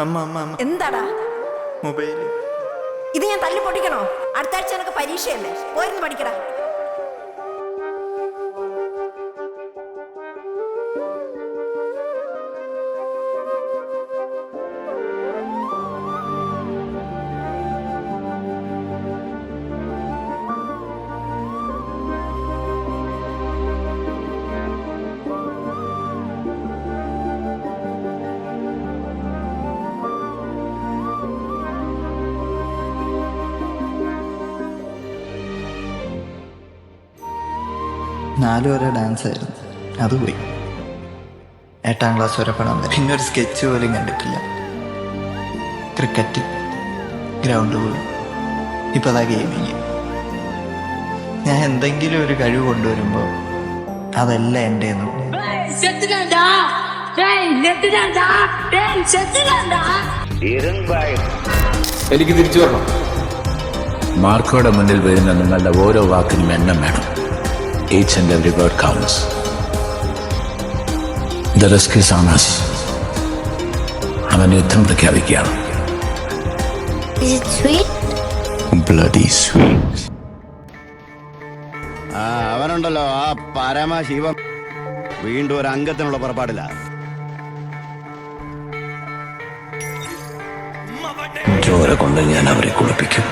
അമ്മ അമ്മ അമ്മ. എന്താടാ? മൊബൈൽ ഇത് ഞാൻ തല്ലി പൊട്ടിക്കണോ? അടുത്ത ആഴ്ച നിനക്ക് പരീക്ഷയല്ലേ? പോയിരുന്നു പഠിക്കടാ. നാലു വരെ ഡാൻസ് ആയിരുന്നു അത് പോയി. എട്ടാം ക്ലാസ് വരെ പണം പിന്നെ ഒരു സ്കെച്ച് പോലും കണ്ടിട്ടില്ല. ക്രിക്കറ്റ് ഗ്രൗണ്ട് പോലും ഇപ്പോൾ അതാ ഗെയിമിങ് ഞാൻ എന്തെങ്കിലും ഒരു കഴിവ് കൊണ്ടുവരുമ്പോൾ അതല്ല എന്റെ എനിക്ക് തിരിച്ചു വരണം. മാർക്കോടെ മുന്നിൽ വരുന്ന നിങ്ങളുടെ ഓരോ വാക്കിനും എണ്ണം വേണം. Each and every word counts. The risk is on us. അവൻ യുദ്ധം പ്രഖ്യാപിക്കുകയാണ്. Is it sweet? Bloody sweet ആ അവനുണ്ടല്ലോ ആ പരമശിവം. വീണ്ടും ഒരു അംഗത്തിനുള്ള പുറപ്പാടില്ല ചോര കൊണ്ട് ഞാൻ അവരെ കുളിപ്പിക്കും.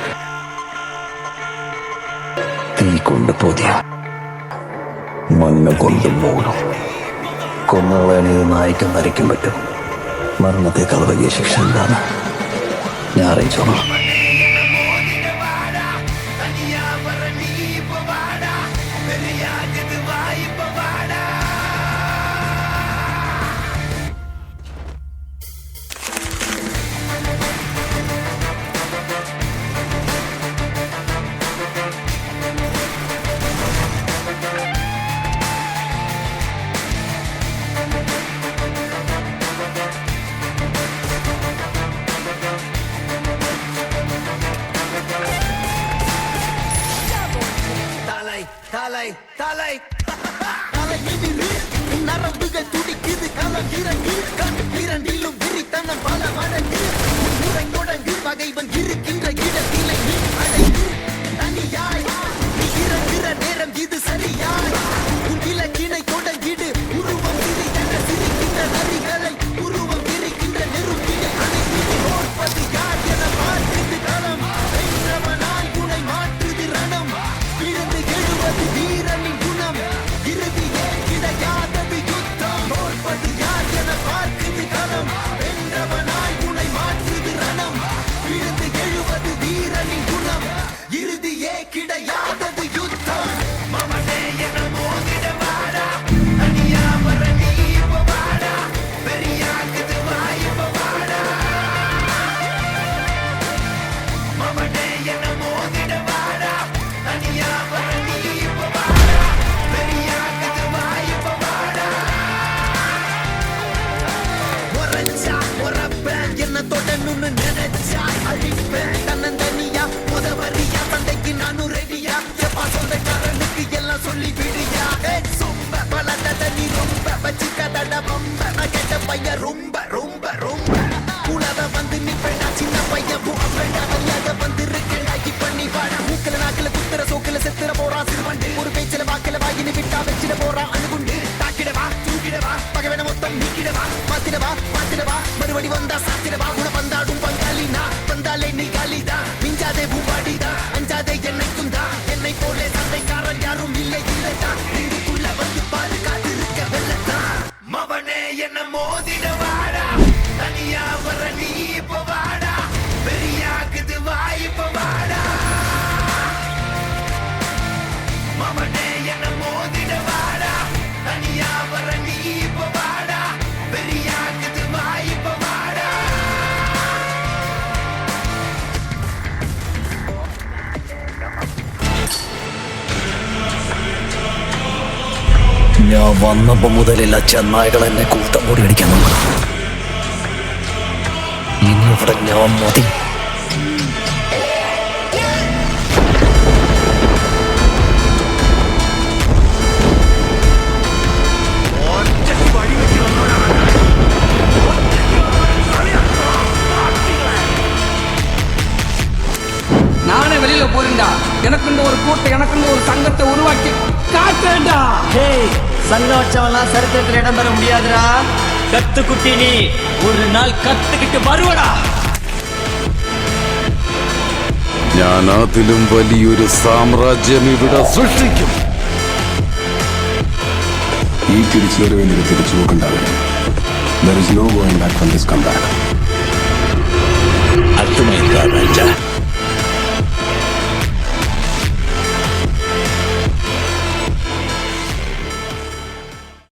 തീ കൊണ്ട് പൊതിയ. മണ്ണ് കൊണ്ട് മൂടും കൊന്നുകളെ നായിക്ക് മരിക്കാൻ പറ്റും. മരണത്തെക്കാൾ വലിയ ശിക്ഷ എന്താണ്? ഞാൻ അറിയിച്ചോളാം. தலை தலை. தலையினில் நரம்புகள் கேட்ட பையன் ரொம்ப ரொம்ப ரொம்ப. உணவ வந்து நிப்பேடா சின்ன பையன் பூப்பேடா நல்லத வந்து இருக்கேடா இப்ப நீ வாடா. மூக்கல நாக்கல குத்துற சோக்கல செத்துற போறா சிறுவண்டு ஒரு பேச்சில வாக்கில வாயினு விட்டா வச்சிட ഞാൻ വന്നപ്പോ മുതലില്ല ചെന്നായകൾ എന്നെ കൂട്ടം കൂടി അടിക്കാൻ ഇന്നിവിടെ ഞാൻ മതി நானே வெளியில போறேன்டா எனக்குன்னு ஒரு கூட்டை எனக்குன்னு ஒரு சங்கத்தை உருவாக்கி காட்டுறேன்டா ஹே காட்டேன்டா சங்கவச்சவெல்லாம் சரித்திரத்தில் இடம் பெற முடியாதுடா கத்துக்குட்டி நீ ஒரு நாள் கத்துக்கிட்டு வருவடா ഞാൻ അതിലും വലിയൊരു സാമ്രാജ്യം ഇവിടെ സൃഷ്ടിക്കും ഈ തിരിച്ചുവരവിൽ ഒരു തിരിച്ചുപോക്കുണ്ടാവില്ല there is no going back from this come back